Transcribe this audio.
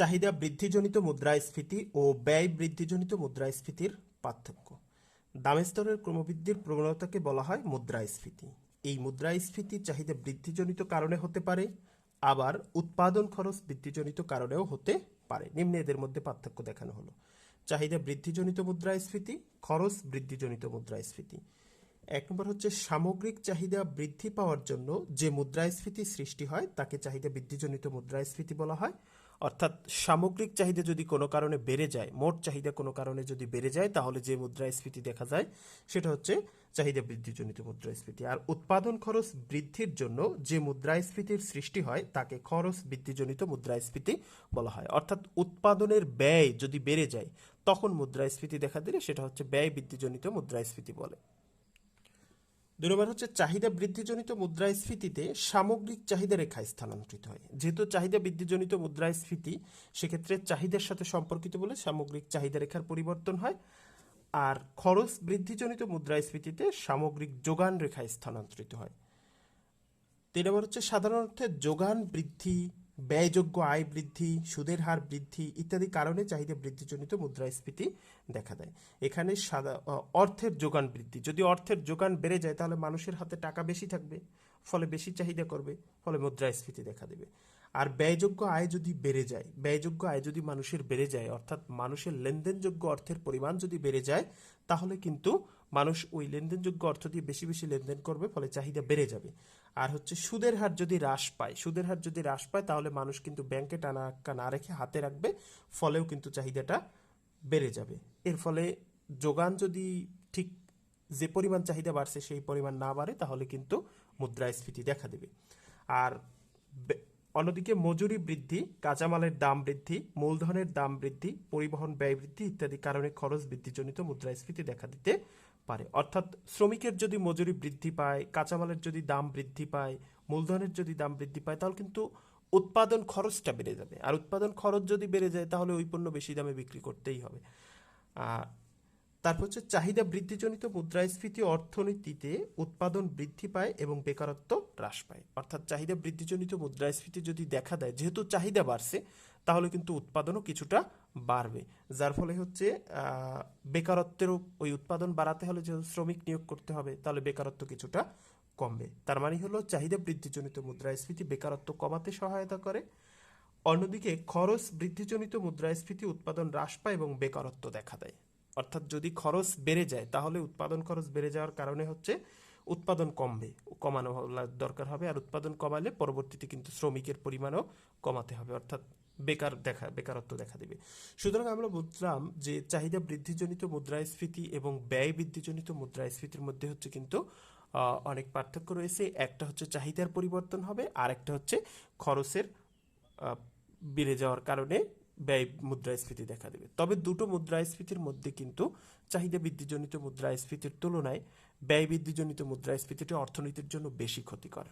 চাহিদা বৃদ্ধিজনিত মুদ্রাস্ফীতি ও ব্যয় বৃদ্ধিজনিত মুদ্রাস্ফীতির পার্থক্য। দামের স্তরের ক্রমবৃদ্ধির প্রবণতাকে বলা হয় মুদ্রাস্ফীতি। এই মুদ্রাস্ফীতি চাহিদা বৃদ্ধিজনিত কারণে হতে পারে, আবার উৎপাদন খরচ বৃদ্ধিজনিত কারণেও হতে পারে। নিম্নে এদের মধ্যে পার্থক্য দেখানো হলো। চাহিদা বৃদ্ধিজনিত মুদ্রাস্ফীতি, খরচ বৃদ্ধিজনিত মুদ্রাস্ফীতি। এক নম্বর হচ্ছে সামগ্রিক চাহিদা বৃদ্ধি পাওয়ার জন্য যে মুদ্রাস্ফীতি সৃষ্টি হয়, তাকে চাহিদা বৃদ্ধিজনিত মুদ্রাস্ফীতি বলা হয়। অর্থাৎ সামগ্রিক চাহিদা যদি কোনো কারণে বেড়ে যায়, মোট চাহিদা কোনো কারণে যদি বেড়ে যায়, তাহলে যে মুদ্রাস্ফীতি দেখা যায়, সেটা হচ্ছে চাহিদা বৃদ্ধিজনিত মুদ্রাস্ফীতি আর উৎপাদন খরচ বৃদ্ধির জন্য যে মুদ্রাস্ফীতির সৃষ্টি হয়, তাকে খরচ বৃদ্ধিজনিত মুদ্রাস্ফীতি বলা হয়। অর্থাৎ উৎপাদনের ব্যয় যদি বেড়ে যায়, তখন মুদ্রাস্ফীতি দেখা দিলে সেটা হচ্ছে ব্যয় বৃদ্ধিজনিত মুদ্রাস্ফীতি বলে। দুই নম্বর হচ্ছে চাহিদা বৃদ্ধিজনিত মুদ্রাস্ফীতিতে সামগ্রিক চাহিদা রেখা স্থানান্তরিত হয়। যেহেতু চাহিদা বৃদ্ধিজনিত মুদ্রাস্ফীতি, সেক্ষেত্রে চাহিদার সাথে সম্পর্কিত বলে সামগ্রিক চাহিদা রেখার পরিবর্তন হয়। আর খরচ বৃদ্ধিজনিত মুদ্রাস্ফীতিতে সামগ্রিক যোগান রেখা স্থানান্তরিত হয়। তিন নম্বর হচ্ছে সাধারণ অর্থে যোগান বৃদ্ধি ব্যয়যোগ্য আয় বৃদ্ধি, সুদের হার বৃদ্ধি ইত্যাদি কারণে চাহিদা বৃদ্ধিজনিত মুদ্রাস্ফীতি দেখা দেয়। এখানে সাদা অর্থের যোগান বৃদ্ধি। যদি অর্থের যোগান বেড়ে যায়, তাহলে মানুষের হাতে টাকা বেশি থাকবে, ফলে বেশি চাহিদা করবে, ফলে মুদ্রাস্ফীতি দেখা দেবে। আর ব্যয়যোগ্য আয় যদি বেড়ে যায়, ব্যয়যোগ্য আয় যদি মানুষের বেড়ে যায়, অর্থাৎ মানুষের লেনদেনযোগ্য অর্থের পরিমাণ যদি বেড়ে যায়, তাহলে কিন্তু মানুষ ওই লেনদেনযোগ্য অর্থ দিয়ে বেশি বেশি লেনদেন করবে, ফলে চাহিদা বেড়ে যাবে। আর হচ্ছে সুদের হার যদি হ্রাস পায়, সুদের হার যদি হ্রাস পায়, তাহলে মানুষ কিন্তু ব্যাংকে টানা আটকা না রেখে হাতে রাখবে, ফলেও কিন্তু চাহিদাটা বেড়ে যাবে। এর ফলে যোগান যদি ঠিক যে পরিমাণ চাহিদা বাড়ছে, সেই পরিমাণ না বাড়ে, তাহলে কিন্তু মুদ্রাস্ফীতি দেখা দেবে। আর অন্যদিকে মজুরি বৃদ্ধি, কাঁচামালের দাম বৃদ্ধি, মূলধনের দাম বৃদ্ধি, পরিবহন ব্যয় বৃদ্ধি ইত্যাদি কারণে খরচ বৃদ্ধিজনিত মুদ্রাস্ফীতি দেখা দিতে পারে। অর্থাৎ শ্রমিকের যদি মজুরি বৃদ্ধি পায়, কাঁচামালের যদি দাম বৃদ্ধি পায়, মূলধনের যদি দাম বৃদ্ধি পায়, তাহলে কিন্তু উৎপাদন খরচটা বেড়ে যাবে। আর উৎপাদন খরচ যদি বেড়ে যায়, তাহলে ওই পণ্য বেশি দামে বিক্রি করতেই হবে। তারপর হচ্ছে চাহিদা বৃদ্ধিজনিত মুদ্রাস্ফীতি অর্থনীতিতে উৎপাদন বৃদ্ধি পায় এবং বেকারত্ব হ্রাস পায়। অর্থাৎ চাহিদা বৃদ্ধিজনিত মুদ্রাস্ফীতি যদি দেখা দেয়, যেহেতু চাহিদা বাড়ছে, তাহলে কিন্তু উৎপাদনও কিছুটা বাড়বে। যার ফলে হচ্ছে বেকারত্বেরও ওই উৎপাদন বাড়াতে হলে যেহেতু শ্রমিক নিয়োগ করতে হবে, তাহলে বেকারত্ব কিছুটা কমবে। তার মানে হলো চাহিদা বৃদ্ধিজনিত মুদ্রাস্ফীতি বেকারত্ব কমাতে সহায়তা করে। অন্যদিকে খরচ বৃদ্ধিজনিত মুদ্রাস্ফীতি উৎপাদন হ্রাস পায় এবং বেকারত্ব দেখা দেয়। অর্থাৎ যদি খরচ বেড়ে যায়, তাহলে উৎপাদন খরচ বেড়ে যাওয়ার কারণে হচ্ছে উৎপাদন কমবে, কমানো দরকার হবে। আর উৎপাদন কমালে পরবর্তীতে কিন্তু শ্রমিকের পরিমাণও কমাতে হবে, অর্থাৎ বেকার দেখা, বেকারত্ব দেখা দেবে। সুতরাং আমরা বুঝলাম যে চাহিদা বৃদ্ধিজনিত মুদ্রাস্ফীতি এবং ব্যয় বৃদ্ধিজনিত মুদ্রাস্ফীতির মধ্যে হচ্ছে কিন্তু অনেক পার্থক্য রয়েছে। একটা হচ্ছে চাহিদার পরিবর্তন হবে আর একটা হচ্ছে খরচের বেড়ে যাওয়ার কারণে ব্যয় মুদ্রাস্ফীতি দেখা দেবে। তবে দুটো মুদ্রাস্ফীতির মধ্যে কিন্তু চাহিদা বৃদ্ধিজনিত মুদ্রাস্ফীতির তুলনায় ব্যয় বৃদ্ধিজনিত মুদ্রাস্ফীতিটি অর্থনীতির জন্য বেশি ক্ষতিকর।